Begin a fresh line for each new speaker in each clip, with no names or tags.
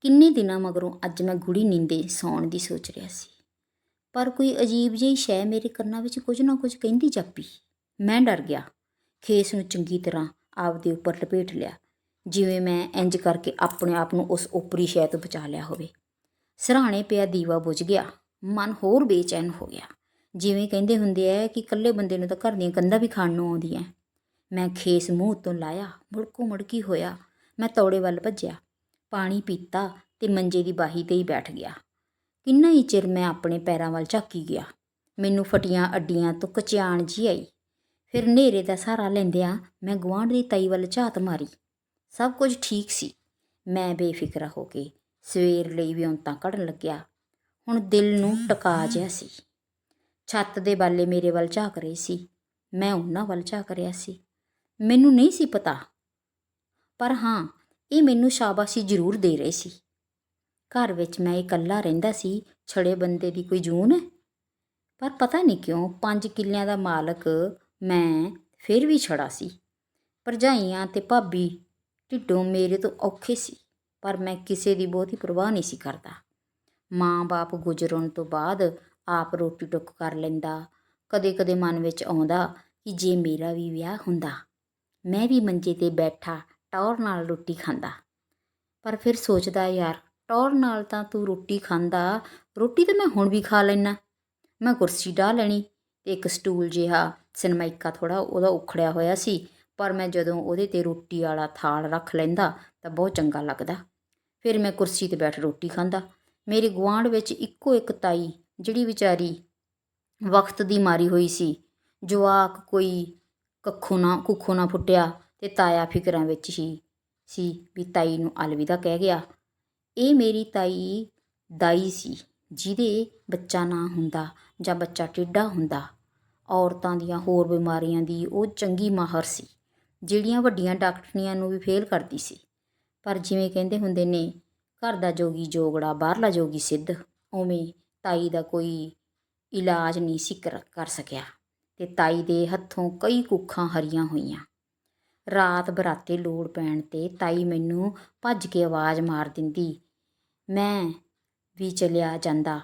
ਕਿੰਨੇ ਦਿਨਾਂ ਮਗਰੋਂ ਅੱਜ ਮੈਂ ਗੂੜੀ ਨੀਂਦੇ ਸੌਣ ਦੀ ਸੋਚ ਰਿਹਾ ਸੀ। ਪਰ ਕੋਈ ਅਜੀਬ ਜਿਹੀ ਸ਼ੈ ਮੇਰੇ ਕੰਨਾਂ ਵਿੱਚ ਕੁਝ ਨਾ ਕੁਝ ਕਹਿੰਦੀ ਜਾਪੀ। ਮੈਂ ਡਰ ਗਿਆ। ਖੇਸ ਨੂੰ ਚੰਗੀ ਤਰ੍ਹਾਂ ਆਪਦੇ ਉੱਪਰ ਲਪੇਟ ਲਿਆ। ਜਿਵੇਂ ਮੈਂ ਇੰਜ ਕਰਕੇ ਆਪਣੇ ਆਪ ਨੂੰ ਉਸ ਉਪਰੀ ਸ਼ੈ ਤੋਂ ਬਚਾ ਲਿਆ ਹੋਵੇ। ਸਰਾਣੇ ਪਿਆ ਦੀਵਾ ਬੁਝ ਗਿਆ। ਮਨ ਹੋਰ ਬੇਚੈਨ ਹੋ ਗਿਆ। ਜਿਵੇਂ ਕਹਿੰਦੇ ਹੁੰਦੇ ਆ ਕਿ ਇਕੱਲੇ ਬੰਦੇ ਨੂੰ ਤਾਂ ਘਰ ਦੀਆਂ ਕੰਧਾਂ ਵੀ ਖਾਣ ਨੂੰ ਆਉਂਦੀਆਂ। ਮੈਂ ਖੇਸ ਮੂੰਹ ਤੋਂ ਲਾਇਆ। ਮੁੜਕੋ ਮੁੜਕੀ ਹੋਇਆ। ਮੈਂ ਤੌੜੇ ਵੱਲ ਭੱਜਿਆ। ਪਾਣੀ ਪੀਤਾ ਤੇ ਮੰਜੇ ਦੀ ਬਾਹੀ ਤੇ ਹੀ ਬੈਠ ਗਿਆ। ਕਿੰਨਾ ਹੀ ਚਿਰ ਮੈਂ ਆਪਣੇ ਪੈਰਾਂ ਵੱਲ ਝਾਕੀ ਗਿਆ। ਮੈਨੂੰ ਫਟੀਆਂ ਅੱਡੀਆਂ ਤੋਂ ਕਚਿਆਣ ਜੀ ਆਈ। ਫਿਰ ਹਨੇਰੇ ਦਾ ਸਹਾਰਾ ਲੈਂਦਿਆਂ ਮੈਂ ਗੁਆਂਢ ਦੀ ਤਾਈ ਵੱਲ ਝਾਤ ਮਾਰੀ। ਸਭ ਕੁਝ ਠੀਕ ਸੀ। ਮੈਂ ਬੇਫਿਕਰ ਹੋ ਕੇ ਸਵੇਰ ਲਈ ਵਿਉਂਤਾਂ ਕੱਢਣ ਲੱਗਿਆ। ਹੁਣ ਦਿਲ ਨੂੰ ਟਕਾ ਜਿਹਾ ਸੀ। ਛੱਤ ਦੇ ਬਾਲੇ ਮੇਰੇ ਵੱਲ ਝਾਕ ਰਹੇ ਸੀ। ਮੈਂ ਉਹਨਾਂ ਵੱਲ ਝਾਕ ਰਿਹਾ ਸੀ। ਮੈਨੂੰ ਨਹੀਂ ਸੀ ਪਤਾ। ਪਰ ਹਾਂ ਇਹ ਮੈਨੂੰ ਸ਼ਾਬਾਸ਼ੀ ਜ਼ਰੂਰ ਦੇ ਰਹੇ ਸੀ। ਘਰ ਵਿੱਚ ਮੈਂ ਇਕੱਲਾ ਰਹਿੰਦਾ ਸੀ, ਛੜੇ ਬੰਦੇ ਦੀ ਕੋਈ ਜੂਨ? ਹੈ ਪਰ ਪਤਾ ਨਹੀਂ ਕਿਉਂ, ਪੰਜ ਕਿੱਲਿਆਂ ਦਾ ਮਾਲਕ ਮੈਂ ਫਿਰ ਵੀ ਛੜਾ ਸੀ। ਭਰਜਾਈਆਂ ਤੇ ਭਾਬੀ ਢਿੱਡੋਂ ਮੇਰੇ ਤੋਂ ਔਖੇ ਸੀ, ਪਰ ਮੈਂ ਕਿਸੇ ਦੀ ਬਹੁਤੀ ਪਰਵਾਹ ਨਹੀਂ ਸੀ ਕਰਦਾ। ਮਾਂ-ਬਾਪ ਗੁਜ਼ਰਨ ਤੋਂ ਬਾਅਦ ਆਪ ਰੋਟੀ ਟੁੱਕ ਕਰ ਲੈਂਦਾ, ਕਦੇ-ਕਦੇ ਮਨ ਵਿੱਚ ਆਉਂਦਾ ਕਿ ਜੇ ਮੇਰਾ ਵੀ ਵਿਆਹ ਹੁੰਦਾ, ਮੈਂ ਵੀ ਮੰਜੇ ਤੇ ਬੈਠਾ ਟੌਰ ਨਾਲ ਰੋਟੀ ਖਾਂਦਾ। ਪਰ ਫਿਰ ਸੋਚਦਾ, ਯਾਰ, ਟੌਰ ਨਾਲ ਤਾਂ ਤੂੰ ਰੋਟੀ ਖਾਂਦਾ। ਰੋਟੀ ਤਾਂ ਮੈਂ ਹੁਣ ਵੀ ਖਾ ਲੈਣਾ ਮੈਂ ਕੁਰਸੀ ਢਾ ਲੈਣੀ ਤੇ ਇੱਕ ਸਟੂਲ ਜਿਹਾ ਸਿਨਮਾਈਕਾ ਥੋੜਾ ਉਹਦਾ ਉਖੜਿਆ ਹੋਇਆ ਸੀ। ਪਰ ਮੈਂ ਜਦੋਂ ਉਹਦੇ ਤੇ ਰੋਟੀ ਵਾਲਾ ਥਾਲ ਰੱਖ ਲੈਂਦਾ ਤਾਂ ਬਹੁਤ ਚੰਗਾ ਲੱਗਦਾ। ਫਿਰ ਮੈਂ ਕੁਰਸੀ ਤੇ ਬੈਠ ਰੋਟੀ ਖਾਂਦਾ। ਮੇਰੇ ਗੁਆਂਢ ਵਿੱਚ ਇੱਕੋ ਇੱਕ ਤਾਈ ਜਿਹੜੀ ਵਿਚਾਰੀ ਵਕਤ ਦੀ ਮਾਰੀ ਹੋਈ ਸੀ। ਜਵਾਕ ਕੋਈ ਕੱਖੋਂ ਨਾ ਕੁੱਖੋਂ ਨਾ ਫੁੱਟਿਆ। ਤੇ ਤਾਇਆ ਫਿਕਰਾਂ ਵਿੱਚ ਹੀ ਸੀ ਵੀ ਤਾਈ ਨੂੰ ਅਲਵਿਦਾ ਕਹਿ ਗਿਆ, ਇਹ ਮੇਰੀ ਤਾਈ ਦਾਈ ਸੀ, ਜਿਹਦੇ ਬੱਚਾ ਨਾ ਹੁੰਦਾ ਜਾਂ ਬੱਚਾ ਟੇਢਾ ਹੁੰਦਾ। ਔਰਤਾਂ ਦੀਆਂ ਹੋਰ ਬਿਮਾਰੀਆਂ ਦੀ ਉਹ ਚੰਗੀ ਮਾਹਰ ਸੀ, ਜਿਹੜੀਆਂ ਵੱਡੀਆਂ ਡਾਕਟਰੀਆਂ ਨੂੰ ਵੀ ਫੇਲ ਕਰਦੀ ਸੀ। ਪਰ ਜਿਵੇਂ ਕਹਿੰਦੇ ਹੁੰਦੇ ਨੇ, ਘਰ ਦਾ ਜੋਗੀ ਜੋਗੜਾ, ਬਾਹਰਲਾ ਜੋਗੀ ਸਿੱਧ, ਉਵੇਂ ਤਾਈ ਦਾ ਕੋਈ ਇਲਾਜ ਨਹੀਂ ਸੀ ਕਰ ਕਰ ਸਕਿਆ। ਤੇ ਤਾਈ ਦੇ ਹੱਥੋਂ ਕਈ ਕੁੱਖਾਂ ਹਰੀਆਂ ਹੋਈਆਂ। ਰਾਤ ਬਰਾਤੇ ਲੋੜ ਪੈਣ ਤੇ ਤਾਈ ਮੈਨੂੰ ਭੱਜ ਕੇ ਆਵਾਜ਼ ਮਾਰ ਦਿੰਦੀ। ਮੈਂ ਵੀ ਚਲਿਆ ਜਾਂਦਾ।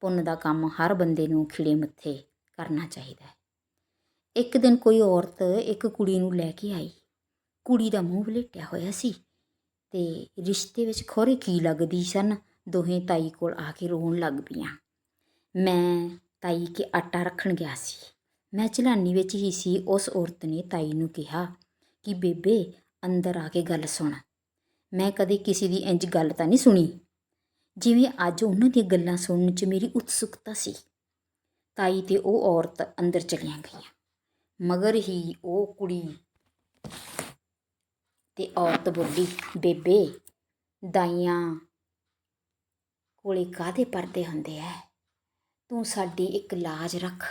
ਪੁੰਨ ਦਾ ਕੰਮ ਹਰ ਬੰਦੇ ਨੂੰ ਖਿੜੇ ਮੱਥੇ ਕਰਨਾ ਚਾਹੀਦਾ ਹੈ। ਇੱਕ ਦਿਨ ਕੋਈ ਔਰਤ ਇੱਕ ਕੁੜੀ ਨੂੰ ਲੈ ਕੇ ਆਈ। ਕੁੜੀ ਦਾ ਮੂੰਹ ਵਲੇਟਿਆ ਹੋਇਆ ਸੀ ਤੇ ਰਿਸ਼ਤੇ ਵਿੱਚ ਖੋਰੇ ਕੀ ਲੱਗਦੀ ਸਨ, ਦੋਹੇ ਤਾਈ ਕੋਲ ਆ ਕੇ ਰੋਣ ਲੱਗ ਪਈਆਂ। ਮੈਂ ਤਾਈ ਕੇ ਆਟਾ ਰੱਖਣ ਗਿਆ ਸੀ। ਮੈਂ ਚਲਾਨੀ ਵਿੱਚ ਹੀ ਸੀ, ਉਸ ਔਰਤ ਨੇ ਤਾਈ ਨੂੰ ਕਿਹਾ ਕਿ ਬੇਬੇ, ਅੰਦਰ ਆ ਕੇ ਗੱਲ ਸੁਣ। ਮੈਂ ਕਦੇ ਕਿਸੇ ਦੀ ਇੰਜ ਗੱਲ ਤਾਂ ਨਹੀਂ ਸੁਣੀ। ਜਿਵੇਂ ਅੱਜ ਉਹਨਾਂ ਦੀਆਂ ਗੱਲਾਂ ਸੁਣਨ 'ਚ ਮੇਰੀ ਉਤਸੁਕਤਾ ਸੀ। ਤਾਈ ਤੇ ਉਹ ਔਰਤ ਅੰਦਰ ਚਲੀਆਂ ਗਈਆਂ। ਮਗਰ ਹੀ ਉਹ ਕੁੜੀ ਤੇ ਔਰਤ ਬੋਲੀ, ਬੇਬੇ, ਦਾਈਆਂ ਕੋਲੇ ਕਾਦੇ ਪਰਦੇ ਹੁੰਦੇ ਐ? ਤੂੰ ਸਾਡੀ ਇੱਕ ਲਾਜ ਰੱਖ।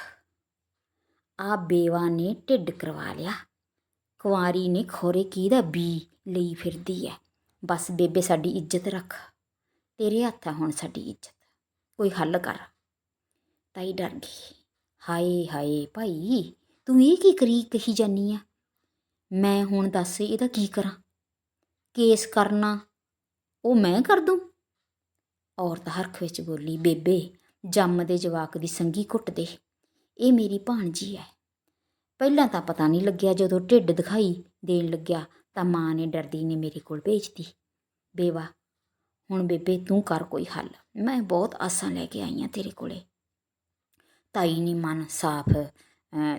ਆ ਬੇਵਾ ਨੇ ਢਿੱਡ ਕਰਵਾ ਲਿਆ। ਕੁਆਰੀ ਨੇ ਖੋਰੇ ਕਿਹਦਾ ਬੀ ਲਈ ਫਿਰਦੀ ਐ। ਬਸ ਬੇਬੇ ਸਾਡੀ ਇੱਜ਼ਤ ਰੱਖ। ਤੇਰੇ ਹੱਥ ਆ ਹੁਣ ਸਾਡੀ ਇੱਜ਼ਤ। ਕੋਈ ਹੱਲ ਕਰ। ਤਾਈ ਡਰ ਗਈ। ਹਾਏ ਹਾਏ ਭਾਈ, ਤੂੰ ਇਹ ਕੀ ਕਰੀ ਕਹੀ ਜਾਨੀ ਆ? ਮੈਂ ਹੁਣ ਦੱਸ ਇਹਦਾ ਕੀ ਕਰਾਂ? ਕੇਸ ਕਰਨਾ, ਉਹ ਮੈਂ ਕਰ ਦੂੰ? ਔਰਤ ਹਰਖ ਵਿੱਚ ਬੋਲੀ, ਬੇਬੇ, ਜੰਮ ਦੇ ਜਵਾਕ ਦੀ ਸੰਗੀ ਘੁੱਟ ਦੇ। ਇਹ ਮੇਰੀ ਭਾਣਜੀ ਹੈ ਪਹਿਲਾਂ ਤਾਂ ਪਤਾ ਨਹੀਂ ਲੱਗਿਆ ਜਦੋਂ ਢਿੱਡ ਦਿਖਾਈ ਦੇਣ ਲੱਗਿਆ ਤਾਂ ਮਾਂ ਨੇ ਡਰਦੀ ਨੇ ਮੇਰੇ ਕੋਲ ਭੇਜਤੀ। ਬੇਵਾ, ਹੁਣ ਬੇਬੇ ਤੂੰ ਕਰ ਕੋਈ ਹੱਲ। ਮੈਂ ਬਹੁਤ ਆਸਾਂ ਲੈ ਕੇ ਆਈ ਹਾਂ ਤੇਰੇ ਕੋਲੇ। ਤਾਈ ਨੇ ਮਨ ਸਾਫ਼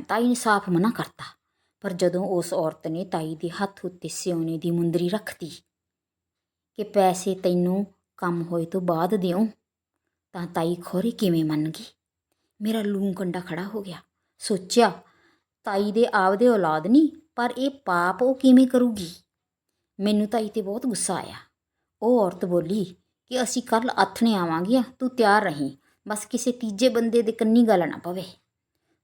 ਤਾਈ ਨੇ ਸਾਫ਼ ਮਨਾ ਕਰਤਾ। ਪਰ ਜਦੋਂ ਉਸ ਔਰਤ ਨੇ ਤਾਈ ਦੇ ਹੱਥ ਉੱਤੇ ਸਿਉਨੇ ਦੀ ਮੁੰਦਰੀ ਰੱਖਤੀ ਕਿ ਪੈਸੇ ਤੈਨੂੰ ਕੰਮ ਹੋਏ ਤੋਂ ਬਾਅਦ ਦਿਓ ਤਾਂ ਤਾਈ ਖੋਰੀ ਕਿਵੇਂ ਮੰਨ ਗਈ? ਮੇਰਾ ਲੂੰ ਕੰਡਾ ਖੜਾ ਹੋ ਗਿਆ। ਸੋਚਿਆ ਤਾਈ ਦੇ ਆਪਦੇ ਔਲਾਦ ਨਹੀਂ ਪਰ ਇਹ ਪਾਪ ਉਹ ਕਿਵੇਂ ਕਰੂਗੀ? ਮੈਨੂੰ ਤਾਈ ਤੇ ਬਹੁਤ ਗੁੱਸਾ ਆਇਆ। ਉਹ ਔਰਤ ਬੋਲੀ, ਕਿ ਅਸੀਂ ਕੱਲ ਆਥਣੇ ਆਵਾਂਗੀਆਂ ਤੂੰ ਤਿਆਰ ਰਹੀਂ। ਬਸ ਕਿਸੇ ਤੀਜੇ ਬੰਦੇ ਦੇ ਕੰਨੀ ਗੱਲ ਨਾ ਪਵੇ।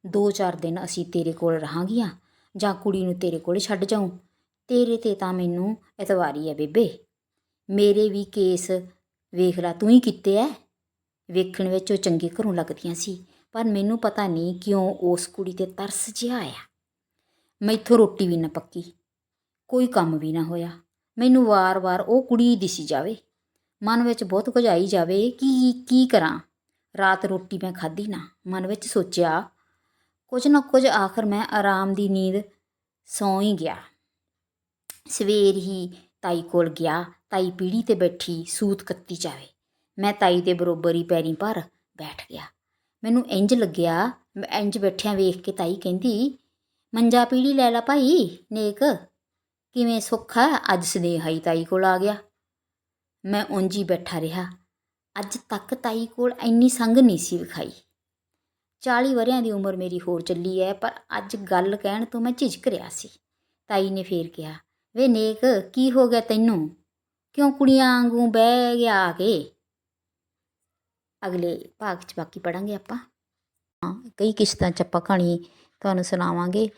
ਦੋ ਚਾਰ ਦਿਨ ਅਸੀਂ ਤੇਰੇ ਕੋਲ ਰਹਾਂਗੀਆਂ ਜਾਂ ਕੁੜੀ ਨੂੰ ਤੇਰੇ ਕੋਲ ਛੱਡ ਜਾਉਂ ਤੇਰੇ ਤੇ ਤਾਂ ਮੈਨੂੰ ਇਤਵਾਰੀ ਹੈ ਬੇਬੇ। ਮੇਰੇ ਵੀ ਕੇਸ ਵੇਖ ਲਾ, ਤੂੰ ਹੀ ਕੀਤੇ ਐ। ਵੇਖਣ ਵਿੱਚ ਉਹ ਚੰਗੇ ਘਰੋਂ ਲੱਗਦੀਆਂ ਸੀ। ਪਰ ਮੈਨੂੰ ਪਤਾ ਨਹੀਂ ਕਿਉਂ ਉਸ ਕੁੜੀ ਤੇ ਤਰਸ ਜਿਹਾ ਆਇਆ। ਮੈਥੋਂ ਰੋਟੀ ਵੀ ਨਾ ਪੱਕੀ, ਕੋਈ ਕੰਮ ਵੀ ਨਾ ਹੋਇਆ। ਮੈਨੂੰ ਵਾਰ-ਵਾਰ ਉਹ ਕੁੜੀ ਦਿਸੀ ਜਾਵੇ। ਮਨ ਵਿੱਚ ਬਹੁਤ ਕੁਝ ਆਈ ਜਾਵੇ ਕਿ ਕੀ ਕਰਾਂ? ਰਾਤ ਰੋਟੀ ਮੈਂ ਖਾਧੀ ਨਾ। ਮਨ ਵਿੱਚ ਸੋਚਿਆ, ਕੁਝ ਨਾ ਕੁਝ ਆਖਰ ਮੈਂ ਆਰਾਮ ਦੀ ਨੀਂਦ ਸੌਂ ਹੀ ਗਿਆ। ਸਵੇਰ ਹੀ ਤਾਈ ਕੋਲ ਗਿਆ। ਤਾਈ ਪੀੜੀ ਤੇ ਬੈਠੀ ਸੂਤ ਕੱਤੀ ਜਾਵੇ। ਮੈਂ ਤਾਈ ਦੇ ਬਰੋਬਰ ਹੀ ਪੈਰੀਂ ਭਰ ਬੈਠ ਗਿਆ। ਮੈਨੂੰ ਇੰਜ ਲੱਗਿਆ, ਮੈਂ ਇੰਜ ਬੈਠਿਆਂ ਵੇਖ ਕੇ ਤਾਈ ਕਹਿੰਦੀ, ਮੰਜਾ ਪੀੜੀ ਲੈ ਲਾ ਭਾਈ, ਨੇਕ। ਕਿਵੇਂ ਸੁੱਖ ਹੈ ਅੱਜ ਸਨੇਹਾ ਹੀ ਤਾਈ ਕੋਲ ਆ ਗਿਆ। ਮੈਂ ਉਂਝ ਹੀ ਬੈਠਾ ਰਿਹਾ। ਅੱਜ ਤੱਕ ਤਾਈ ਕੋਲ ਇੰਨੀ ਸੰਗ ਨਹੀਂ ਸੀ ਵਿਖਾਈ। 40 ਵਰਿਆਂ ਦੀ ਉਮਰ ਮੇਰੀ ਹੋਰ ਚੱਲੀ ਹੈ ਪਰ ਅੱਜ ਗੱਲ ਕਹਿਣ ਤੋਂ ਮੈਂ ਝਿਜਕ ਰਿਹਾ ਸੀ। ਤਾਈ ਨੇ ਫੇਰ ਕਿਹਾ, ਵੇ ਨੇਕ, ਕੀ ਹੋ ਗਿਆ ਤੈਨੂੰ? ਕਿਉਂ ਕੁੜੀਆਂ ਵਾਂਗੂ ਬਹਿ ਗਿਆ ਆ ਕੇ? ਅਗਲੇ ਭਾਗ 'ਚ ਬਾਕੀ ਪੜਾਂਗੇ ਆਪਾਂ। ਹਾਂ ਕਈ ਕਿਸ਼ਤਾਂ 'ਚ ਆਪਾਂ ਕਹਾਣੀ ਤੁਹਾਨੂੰ ਸੁਣਾਵਾਂਗੇ।